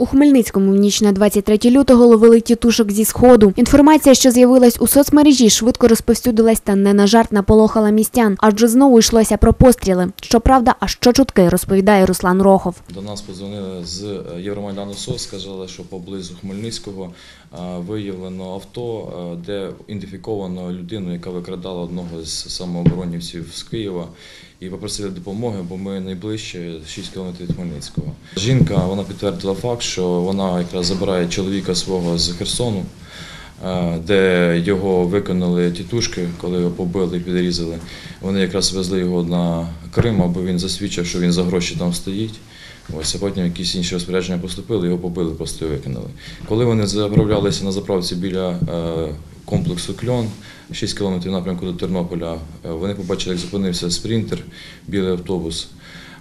У Хмельницькому в ніч на 23 лютого ловили тітушок зі сходу. Інформація, що з'явилась у соцмережі, швидко розповсюдилась та не на жарт наполохала містян, адже знову йшлося про постріли. Щоправда, а що чутки, розповідає Руслан Рохов. До нас подзвонили з е, Євромайдану СОС, сказали, що поблизу Хмельницького е, виявлено авто, е, де ідентифіковано людину, яка викрадала одного з самооборонівців з Києва. І попросили допомоги, бо ми найближче 6 кілометрів від Хмельницького. Жінка вона підтвердила факт, що вона якраз забирає чоловіка свого з Херсону, е, де його виконали тітушки, коли його побили і підрізали. Вони якраз везли його на Крим, аби він засвідчив, що він за гроші там стоїть. Ось, а потім якісь інші розпорядження поступили, його побили, просто його викинули. Коли вони заправлялися на заправці біля е, комплексу Кльон, 6 кілометрів напрямку до Тернополя, е, вони побачили, як зупинився спринтер, білий автобус,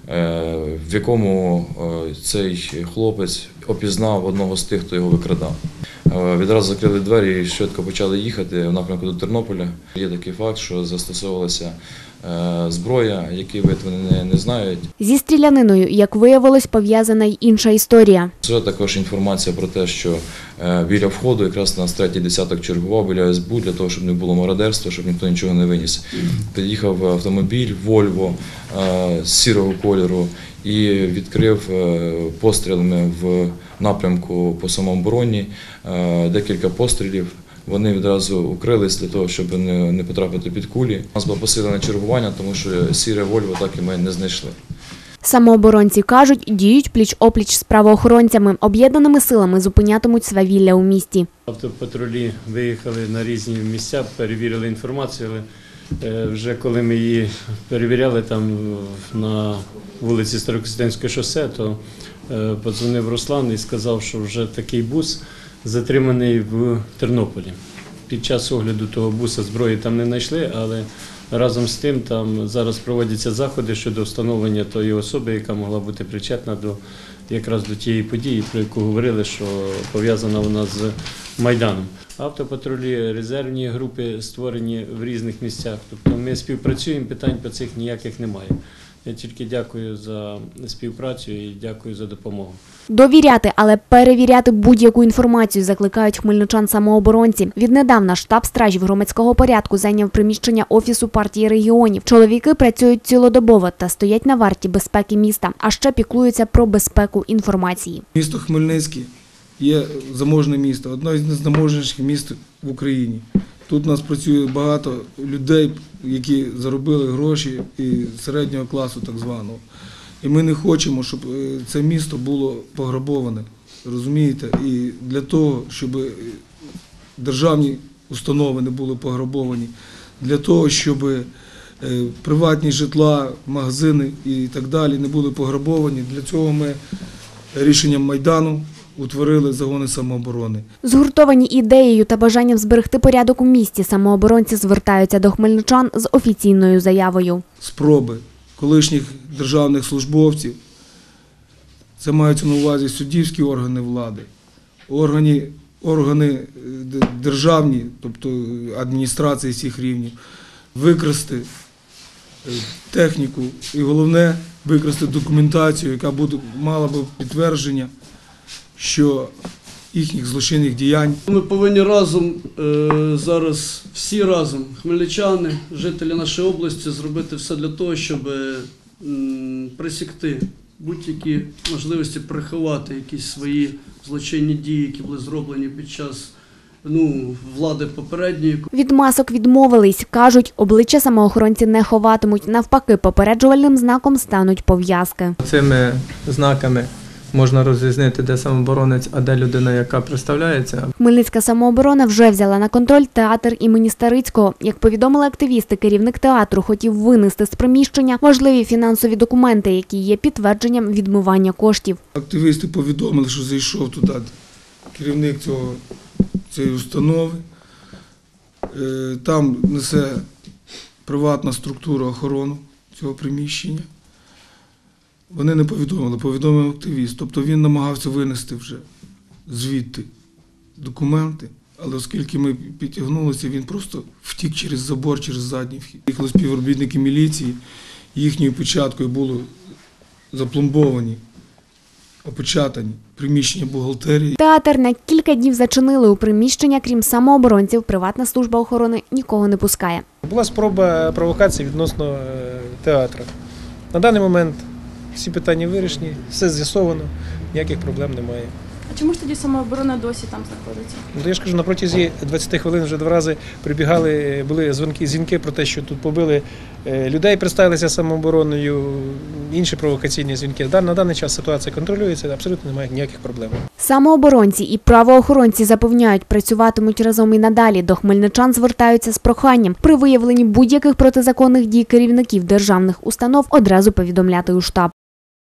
е, в якому е, цей хлопець опізнав одного з тих, хто його викрадав. Е, Відразу закрили двері і швидко почали їхати в напрямку до Тернополя. Є такий факт, що застосовувалася е, зброя, який вид вони не, знають. Зі стріляниною, як виявилось, пов'язана й інша історія. Це також інформація про те, що е, біля входу якраз нас третій десяток чергував біля СБУ для того, щоб не було мародерства, щоб ніхто нічого не виніс. Під'їхав автомобіль Volvo е, з сірого кольору і відкрив е, пострілами в напрямку по самообороні е, декілька пострілів. Вони відразу укрились для того, щоб не, не потрапити під кулі. У нас було посилене чергування, тому що сіре Вольво так і ми не знайшли. Самооборонці кажуть, діють пліч-опліч з правоохоронцями. Об'єднаними силами зупинятимуть свавілля у місті. Автопатрулі виїхали на різні місця, перевірили інформацію, але вже коли ми її перевіряли там е, на вулиці Старокостянське шосе, то е, подзвонив Руслан і сказав, що вже такий бус затриманий в Тернополі. Під час огляду того буса зброї там не знайшли, але разом з тим там зараз проводяться заходи щодо встановлення тої особи, яка могла бути причетна до якраз до тієї події, про яку говорили, що пов'язана вона з Майданом. Автопатрулі, резервні групи створені в різних місцях. Тобто ми співпрацюємо, питань по цих ніяких немає. Я тільки дякую за співпрацю і дякую за допомогу. Довіряти, але перевіряти будь-яку інформацію закликають хмельничан самооборонці. Віднедавна штаб стражів громадського порядку зайняв приміщення офісу партії регіонів. Чоловіки працюють цілодобово та стоять на варті безпеки міста, а ще піклуються про безпеку інформації. Місто Хмельницький є заможне місто, одне з найзаможніших міст в Україні. Тут у нас працює багато людей, які заробили гроші і середнього класу так званого. І ми не хочемо, щоб е, це місто було пограбоване. Розумієте? І для того, щоб е, державні установи не були пограбовані, для того, щоб е, приватні житла, магазини і так далі не були пограбовані. Для цього ми рішенням Майдану утворили загони самооборони. Згуртовані ідеєю та бажанням зберегти порядок у місті, самооборонці звертаються до хмельничан з офіційною заявою. Спроби колишніх державних службовців, це маються на увазі суддівські органи влади, органи, органи е, державні, тобто адміністрації всіх рівнів, викрасти е, техніку і головне викрасти документацію, яка буде, мала би підтвердження, що їхніх злочинних діянь Ми повинні разом е, зараз всі разом, хмельничани, жителі нашої області, зробити все для того, щоб е, м, будь-які можливості приховати якісь свої злочинні дії, які були зроблені під час ну, влади попередньої, Від масок відмовились. Кажуть, обличчя самоохоронці не ховатимуть. Навпаки, попереджувальним знаком стануть пов'язки. Цими знаками можна розрізнити, де самооборонець, а де людина, яка представляється. Хмельницька самооборона вже взяла на контроль театр імені Старицького. Як повідомили активісти, керівник театру хотів винести з приміщення важливі фінансові документи, які є підтвердженням відмивання коштів. Активісти повідомили, що зайшов туди керівник цього, цієї установи. Е, Там несе приватна структура охорону цього приміщення. Вони не повідомили, повідомив активіст. Тобто він намагався винести вже звідти документи, але оскільки ми підтягнулися, він просто втік через забор, через задній вхід. Їхали співробітники міліції, їхньою початкою були запломбовані опечатані приміщення бухгалтерії. Театр на кілька днів зачинили у приміщення, крім самооборонців, приватна служба охорони нікого не пускає. Була спроба провокації відносно е, театру. На даний момент всі питання вирішені, все з'ясовано, ніяких проблем немає. А чому ж тоді самооборона досі там знаходиться? Ну, то я ж кажу, на протязі 20 хвилин вже два рази прибігали, е, були дзвонки, дзвінки про те, що тут побили е, людей, представилися самообороною, інші провокаційні дзвінки. На даний час ситуація контролюється, абсолютно немає ніяких проблем. Самооборонці і правоохоронці запевняють, працюватимуть разом і надалі. До хмельничан звертаються з проханням при виявленні будь-яких протизаконних дій керівників державних установ одразу повідомляти у штаб.